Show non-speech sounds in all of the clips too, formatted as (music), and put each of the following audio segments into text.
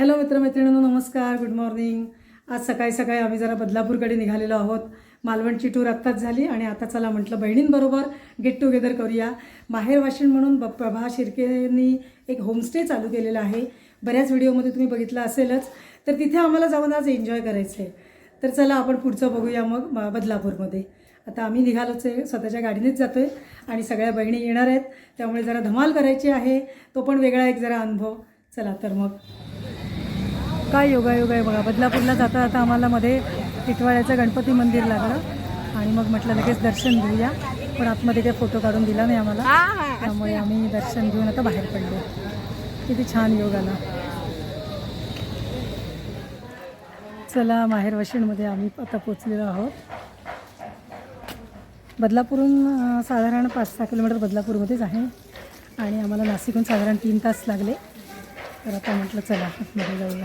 Hello मित्रमैत्रिणींनो नमस्कार good morning आज सकाळी सकाळी आम्ही जरा बदलापूरकडे निघालेलो आहोत. मालवणची टूर आत्ताच झाली आणि आता चला म्हटलं बहिणींबरोबर गेट टुगेदर करूया. माहेर वाशिण म्हणून ब प्रभा शिर्केनी एक होमस्टे चालू केलेला आहे. बऱ्याच व्हिडिओमध्ये तुम्ही बघितलं असेलच. तर तिथे आम्हाला जाऊन आज एन्जॉय करायचं आहे तर चला आपण पुढचं बघूया मग बदलापूरमध्ये. आता आम्ही निघालोच आहे स्वतःच्या गाडीनेच जातो आहे आणि सगळ्या बहिणी येणार आहेत. त्यामुळे जरा धमाल करायची आहे. तो पण वेगळा एक जरा अनुभव. चला तर मग. काय योगा योगा आहे बघा. बदलापूरला जाता जाता आम्हाला मध्ये टिटवाळ्याचं गणपती मंदिर लागलं. आणि मग म्हटलं लगेच दर्शन घेऊया. पण आतमध्ये काही फोटो काढून दिला नाही आम्हाला. त्यामुळे आम्ही दर्शन घेऊन आता बाहेर पडलो. किती छान योग आला. चला माहेर वाशिणमध्ये आम्ही आता पोचलेलो आहोत. बदलापूरहून साधारण पाच सहा किलोमीटर बदलापूरमध्येच आहे. आणि आम्हाला नाशिकहून साधारण तीन तास लागले. तर आता म्हटलं चला आतमध्ये जाऊया.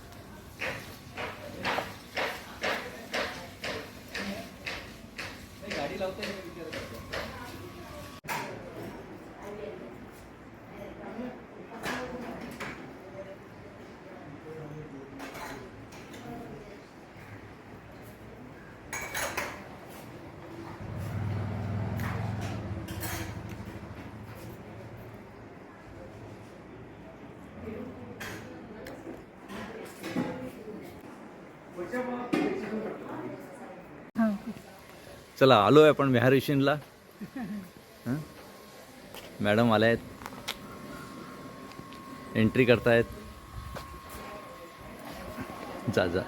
चला आलो आहे आपण विहार मॅडम आल्या आहेत एंट्री करतायत. जा जा.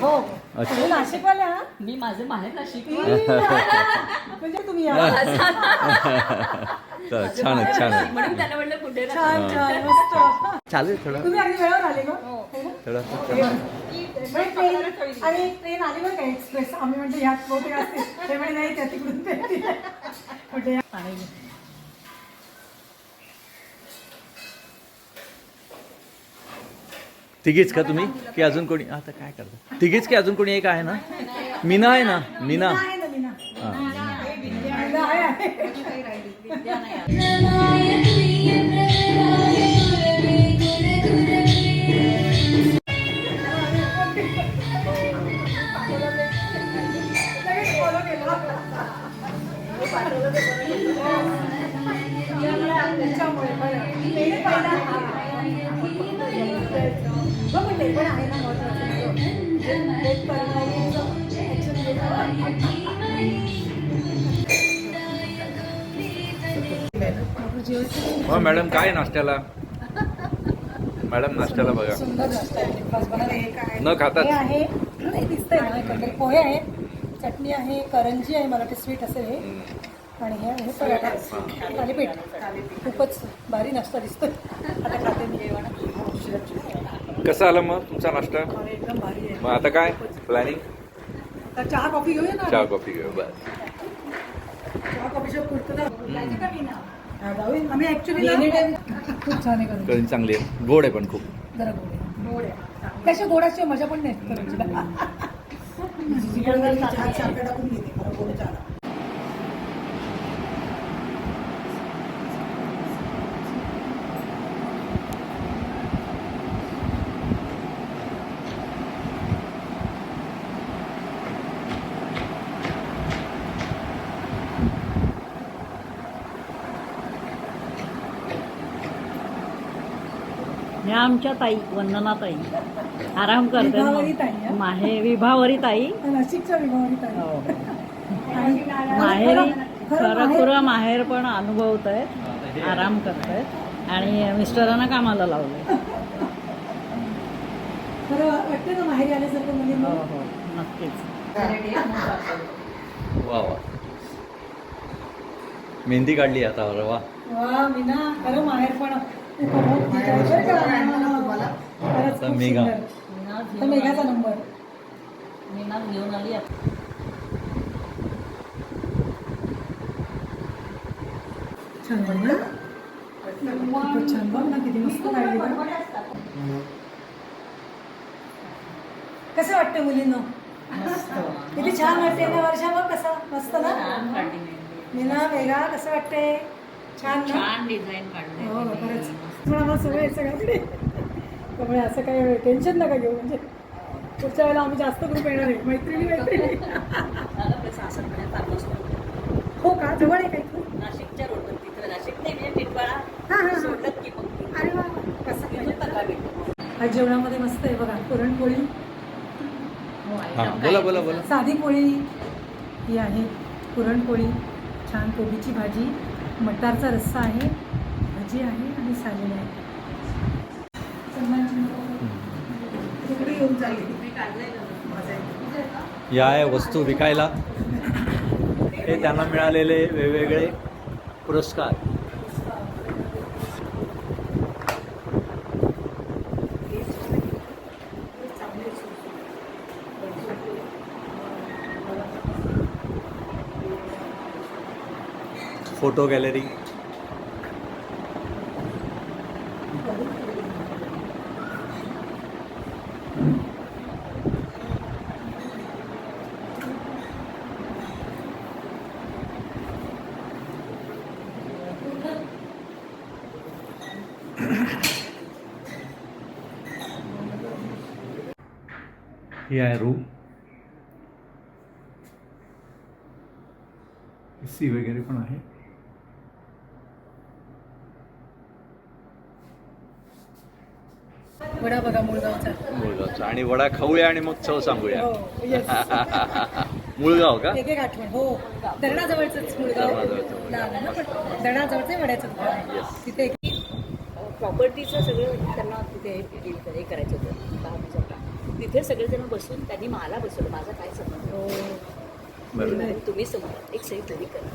हो. हा? मी माझे माहेर नाशिक म्हणजे तुम्ही या. (laughs) छान आहे छान आहे म्हणून त्याला म्हणलं कुठे राहते? छान छान मस्त चालेल थोडं तुम्ही अगदी वेळावर आले का थोडं पण ट्रेन आणि ट्रेन आली बरं का एक्सप्रेस आम्ही म्हणजे ह्यात बहुतेक असते ते म्हणे नाही त्या तिकडून भेटतील. म्हटलं या. पाणी घे. तिघीच का तुम्ही? की अजून कोणी? आता काय करता? तिघीच की अजून कोणी एक आहे ना? मीना आहे ना? मीना. पण आहे ना हो मॅडम काय नाश्त्याला मॅडम नाश्त्याला बघा सुंदर नाश्ता आहे ब्रेकफास्ट बघा हे काय न खाताच. हे आहे नाही दिसतंय ना काहीतरी पोहे आहेत चटणी आहे करंजी आहे मला ते स्वीट असेल हे आणि हे आहे पराठा थालीपीठ खूपच भारी नाश्ता दिसतोय आता खाते मी जेवण कसा आला मग तुमचा नाश्ता? एकदम भारी आहे. मग आता काय? प्लॅनिंग चहा कॉफी घेऊया ना चहा कॉफी घेऊ बस. चहा कॉफीच्या पुढचं हा, जाऊया. आम्ही ऍक्च्युली (laughs) खूप छान आहे करून. कधी चांगली आहे. गोड आहे पण खूप. जरा गोड आहे. त्याच्या गोडाची मजा पण नाही. करंजीला (laughs) चहा साखर टाकून घेते. मला गोड चहा ह्या आमच्या ताई वंदना ताई. आराम विभावरी ताई, करते हं? माहे विभावरी ताई. नाशिकच्या विभावरीत आहे हो. आणि माहेरी खरं- खरं माहेर- खुरं माहेर पण अनुभवत आहेत आराम करतायत आणि मिस्टरांना कामाला लावलंय. खरं वाटतं ना माहेरी आल्यासारखं म्हणजे हो हो. नक्कीच. वा वा. मेहंदी काढली आता वा. वा मीना. खरं माहेर पण मेघा. मेघाचा नंबर. मी घेऊन आली. छान बघ ना. खूपच छान बघ ना किती मस्त कसं वाटतं मुलींनो? किती छान वाटते ना वर्षा बघ कसं मस्त ना? मीना वेगा कसं वाटते छान ना? छान डिझाईन काढले. हो हो, खरंच. सवय आहे सगळ्याकडे. त्यामुळे असं काही टेन्शन नका घेऊ. म्हणजे पुढच्या वेळेला आम्ही जास्त ग्रुप येणार आहे. मैत्रिणी मैत्रिणी. हो का? जवळ आहे का इथून नाशिकच्या रोडवर तिथं नाशिक नाही म्हणजे टिटवाळा. हां हां हां. सोडलं की मग अरे वा कसं तिथून पाहिजे बघा भेटतो. आज जेवणामध्ये मस्त आहे बघा. पुरणपोळी. हा बोला बोला बोला. साधी पोळी ही आहे. पुरणपोळी छान कोबीची भाजी मटारचा रस्सा आहे. भाजी आहे आणि सालेड आहे. या आहे वस्तू विकायला. हे त्यांना मिळालेले वेगवेगळे पुरस्कार. Photo gallery. ही आहे रूम सी वगैरे पण आहे. वडा बघा मुळगावचा. मुळगावचा. आणि वडा खाऊया आणि मग चव सांगूया. हो (laughs) मुळगाव का? एक एक आठवण. हो. दरडाजवळच मुळगाव. ना पण दरडाजवळचं वड्याचं दुकान आहे. Yes. तिथे प्रॉपर्टीचं सगळं त्यांना तिथे डील हे करायचं तिथे सगळेजण बसून त्यांनी मला बसवलं. माझा काय संबंध? हो. तुम्ही समजा एक सही तरी करा.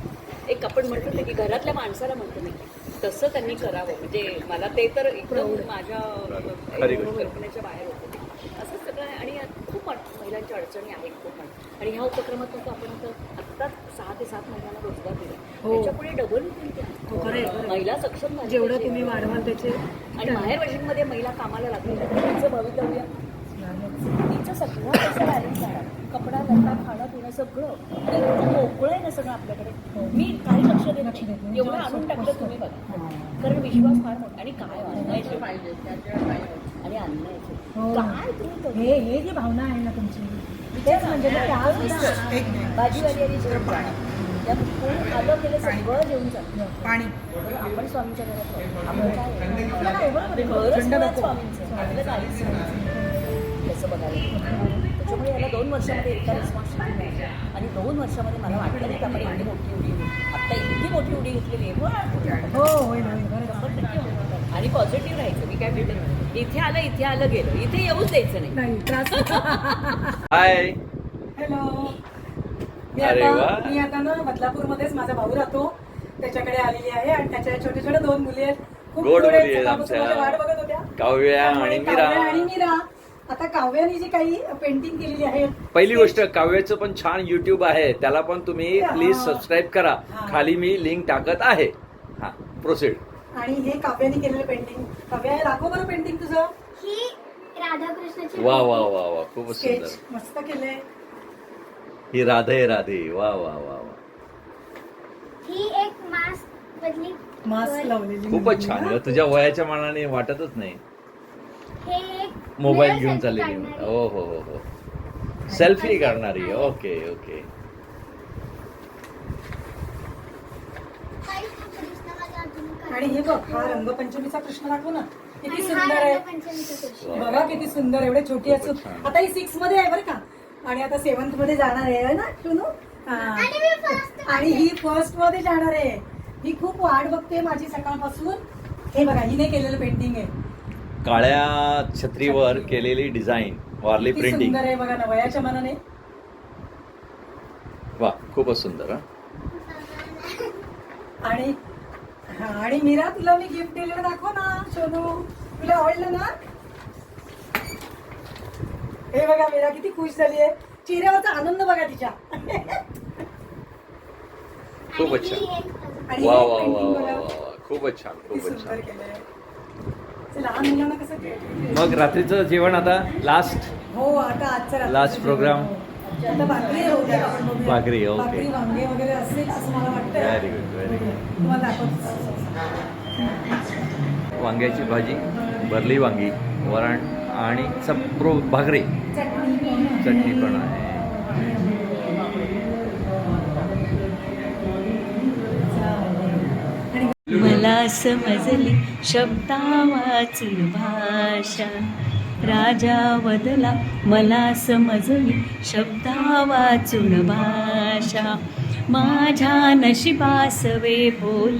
एक आपण म्हणतो ना की घरातल्या माणसाला म्हणतो मी तसं त्यांनी करावं. म्हणजे मला ते तर एकदम माझ्या. कल्पनेच्या बाहेर होतं असं सगळं आणि खूप महिलांच्या अडचणी आहेत खूप आणि ह्या उपक्रमातून तर आपण आता आत्ताच सहा ते सात महिन्यांना रोजगार दिला. हो. त्याच्यापुढे डबल हो, खरं आहे. महिला सक्षम जेवढं. तुम्ही वाढवाल त्याचे आणि बाहेर वर्षांमध्ये महिला कामाला लागलेल्या आहेत. तिचं भवितव्य तिचं सगळं बॅलन्स कपडा लता खाणं पिणं सगळं. मोकळं आहे ना सगळं आपल्याकडे. मी काही लक्ष देत नाही. एवढं आणून टाकलं तुम्ही बघा. कारण विश्वास फार मोठा आणि काय पाहिजे आणि हो. काय तुम्ही करू? हे हे जी भावना आहे ना तुमची तेच म्हणजे. भाजीवाली आणि जेवण कोण आलं गेलं सगळं जेवून जातं पाणी. आपण स्वामींच्या घरात. आपण काय बरोबर. स्वामींचं. आपलं काहीच तसं बघायला त्याच्यामुळे याला दोन वर्षामध्ये एका मिळाली. आणि दोन वर्षामध्ये मला वाटलं नाही की आपण एवढी मोठी उडी आत्ता इतकी मोठी उडी घेतलेली आहे. हो होईल शंभर टक्के. आणि पॉझिटिव्ह राहायचं. मी काय म्हणते इथे आलं इथे आलं गेलं. इथे येऊच द्यायचं नाही. हाय हॅलो मी. आता मी आता ना बदलापूरमध्येच माझा भाऊ राहतो. त्याच्याकडे आलेली आहे आणि त्याच्या छोट्या छोट्या दोन मुली आहेत. खूप गोड. मुली आहेत आमच्या. माझी वाट बघत होत्या. काव्या आणि मीरा. आणि मीरा. आता काव्याने जी काही पेंटिंग केलेली आहे पहिली गोष्ट काव्याचं पण छान युट्यूब आहे. त्याला पण तुम्ही. प्लीज सबस्क्राईब करा. खाली मी लिंक टाकत आहे. हा प्रोसीड आणि हे काव्याने केलेलं पेंटिंग काव्या हे दाखव बरं पेंटिंग तुझं. ही राधाकृष्णाची वा वा वा वा खूपच स्केच सुंदर. मस्त केलंय. ही राधे राधे. वा वा वा वा. ही एक मास्क बदली मास्क लावलेली खूपच छान. तुझ्या वयाच्या मानाने वाटतच नाही. हे मोबाईल घेऊन चाललेली. काढणारी. हो हो हो हो. सेल्फी करणारी ओके ओके. आणि हे बघ हा रंगपंचमीचा कृष्ण दाखव ना. किती हा सुंदर आहे. रंगपंचमीचा कृष्ण. बघा किती सुंदर एवढे छोटी असून छान. आता ही सिक्समध्ये आहे बरं का. आणि आता सेवन्थमध्ये जाणार आहे ना टुनू? हा. आणि ही फर्स्टमध्ये जाणार आहे. ही खूप वाट बघते माझी सकाळपासून. हे बघा हिने केलेलं पेंटिंग आहे. काळ्या छत्रीवर केलेली डिझाईन वारली किती प्रिंटिंग सुंदर आहे बघा ना वयाच्या मनाने. वा खूपच सुंदर हा. आणि हा आणि मीरा तुला मी गिफ्ट दिलेलं दाखव ना सोनू. तुला आवडलं ना? हे बघा मीरा किती खुश झाली आहे. चेहऱ्यावरचा आनंद बघा तिच्या. खूपच छान. आणि वा हे वा वा painting वा बघा. वा वा. खूपच छान किती खूपच सुंदर छान. केलंय ते लहान मुलांना कसं मग रात्रीचं जेवण आता लास्ट हो आता आजचा. हो. आता भाकरी good, very good. तुम्हाला दाखवतो. वांग्याची भाजी भरली वांगी वरण आणि सप्रो भाकरी. चटणी पण आहे. मला समजली शब्दा वाचून भाषा. राजा बदला मला समजली शब्दा वाचून भाषा. माझ्या नशिबासवे बोल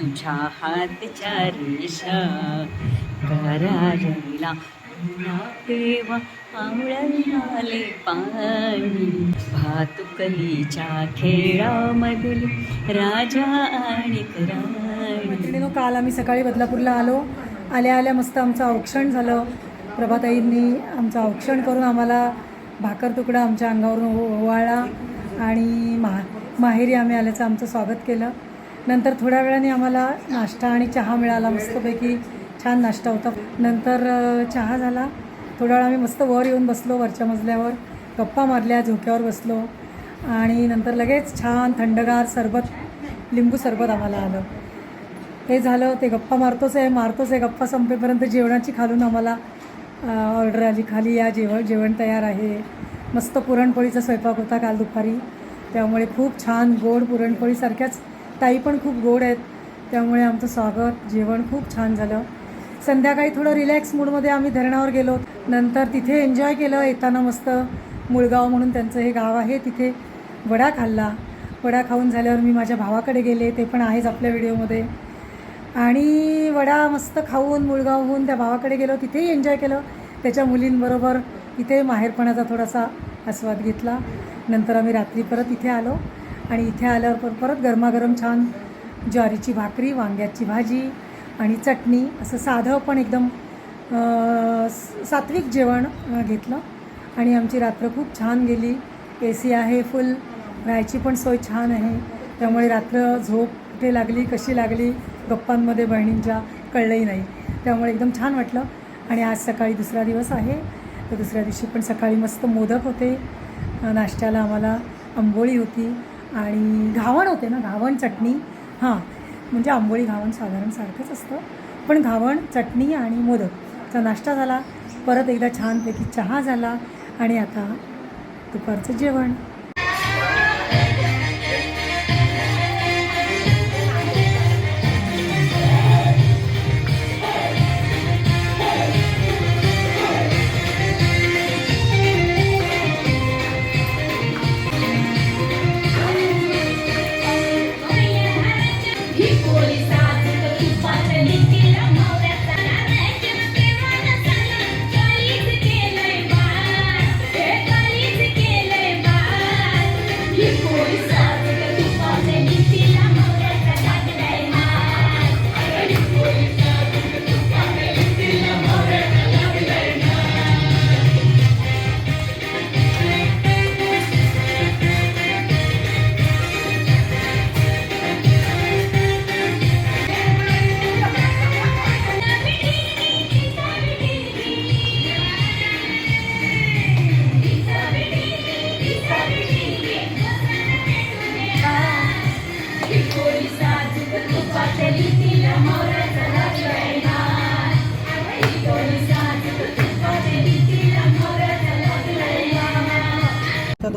तुझ्या हातच्या रेषा. करारला तेव्हा आवळले पाणी. भातुकलीच्या खेळामधली राजा आणि राणी. मैत्रिणीनो काल आम्ही सकाळी बदलापूरला आलो. आल्या आल्या मस्त आमचं औक्षण झालं. प्रभाताईंनी आमचं औक्षण करून आम्हाला भाकर तुकडा आमच्या अंगावरून ओ- ओवाळला आणि मा माहेरी आम्ही आल्याचं आमचं स्वागत केलं. नंतर थोड्या वेळाने आम्हाला नाश्ता आणि चहा मिळाला. मस्तपैकी छान नाश्ता होता. नंतर चहा झाला. थोडा वेळ आम्ही मस्त वर येऊन बसलो वरच्या मजल्यावर. गप्पा मारल्या झोक्यावर बसलो. आणि नंतर लगेच छान थंडगार सरबत लिंबू सरबत आम्हाला आलं. ते झालं ते गप्पा मारतोच आहे मारतोच आहे. गप्पा संपेपर्यंत जेवणाची खालून आम्हाला ऑर्डर आली. खाली या जेवण जेवण तयार आहे. मस्त पुरणपोळीचा स्वयंपाक होता काल दुपारी. त्यामुळे खूप छान गोड पुरणपोळीसारख्याच ताई पण खूप गोड आहेत. त्यामुळे आमचं स्वागत जेवण खूप छान झालं. संध्याकाळी थोडं रिलॅक्स मूडमध्ये आम्ही धरणावर गेलो. नंतर तिथे एन्जॉय केलं येताना मस्त मुळगाव म्हणून त्यांचं हे गाव आहे तिथे वडा खाल्ला. वडा खाऊन झाल्यावर मी माझ्या भावाकडे गेले ते पण आहेच आपल्या व्हिडिओमध्ये. आणि वडा मस्त खाऊन मुळगावहून त्या भावाकडे गेलो तिथेही एन्जॉय केलं. त्याच्या मुलींबरोबर तिथे माहेरपणाचा थोडासा आस्वाद घेतला. नंतर आम्ही रात्री परत इथे आलो. आणि इथे आल्यावर पर परत गरमागरम छान ज्वारीची भाकरी वांग्याची भाजी आणि चटणी असं साधं पण एकदम सात्विक जेवण घेतलं. आणि आमची रात्र खूप छान गेली. ए सी आहे फुल. राहायची पण सोय छान आहे. त्यामुळे रात्र झोप कुठे लागली कशी लागली गप्पांमध्ये बहिणींच्या कळलंही नाही. त्यामुळे एकदम छान वाटलं. आणि आज सकाळी दुसरा दिवस आहे. तर दुसऱ्या दिवशी पण सकाळी मस्त मोदक होते. नाश्त्याला आम्हाला आंबोळी होती आणि घावण होते ना घावण चटणी. हां म्हणजे आंबोळी घावण साधारण सारखंच असतं. पण घावण चटणी आणि मोदकचा नाश्ता झाला. परत एकदा छानपैकी चहा झाला आणि आता दुपारचं जेवण.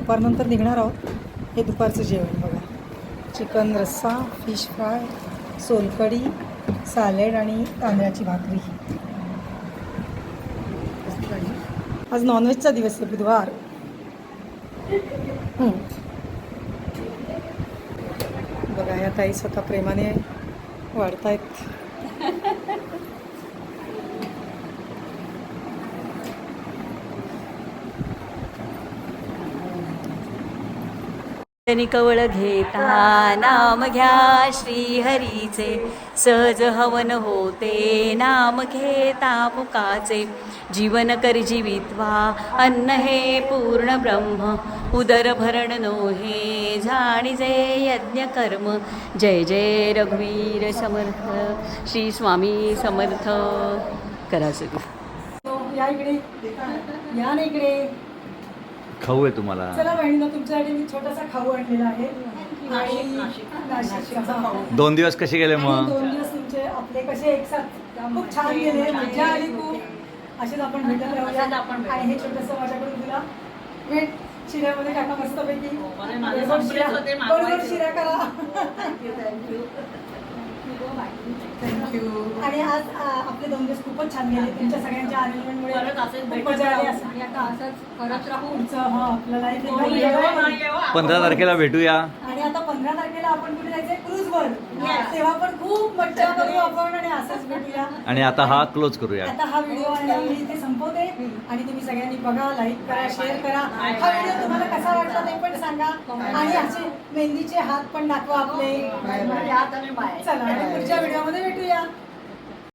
दुपारनंतर निघणार आहोत. हे दुपारचं जेवण बघा. चिकन रस्सा फिश फ्राय सोलकढी सॅलेड आणि तांदळाची भाकरी. आज नॉनव्हेजचा दिवस आहे बुधवार. बघा या ताई स्वतः प्रेमाने वाढतायत त्यांनी कवळ घेता नाम घ्या श्रीहरीचे. सहज हवन होते नाम घेता मुकाचे जीवन कर जीवित्वा अन्न हे पूर्ण ब्रह्म. उदर भरण नोहे जाणीजे यज्ञ कर्म. जय जय रघुवीर समर्थ श्री स्वामी समर्थ. करा सुरू. या इकडे. या ना इकडे. खाऊ आहे तुम्हाला. चला बहिणीला तुमच्यासाठी मी छोटासा खाऊ आणलेला आहे. आणि दोन दिवस कसे गेले मग? दोन दिवस तुमचे आपले कसे एकसाथ खूप छान गेले मजा आली खूप. असेच आपण भेटत राहूया आणि हे छोटंसं माझ्याकडून तुला भेट. शिऱ्यामध्ये टाका मस्तपैकी. हो, मला- माझं गोड संपलेच थँक्यू आणि आज आ, आपले दोन दिवस खूपच छान गेले. तुमच्या सगळ्यांच्या परत असेच खूप भेटत मजा आली राहू. असं आणि आता असंच करत राहू. पुढचं हा. पंधरा तारखेला भेटूया. आता पंधरा तारखेला आपण कुठे जायचंय? क्रूजवर. Yes. तेव्हा पण खूप मज्जा करू आपण आणि असंच भेटूया. आणि आता हा क्लोज करूया. आता हा व्हिडिओ आहे मी इथे संपवते. आणि तुम्ही सगळ्यांनी बघा लाईक करा शेअर करा. हा व्हिडिओ तुम्हाला कसा वाटला ते पण सांगा. आणि असे मेहंदीचे हात पण दाखवा आपले. चला आणि पुढच्या व्हिडिओमध्ये भेटूया.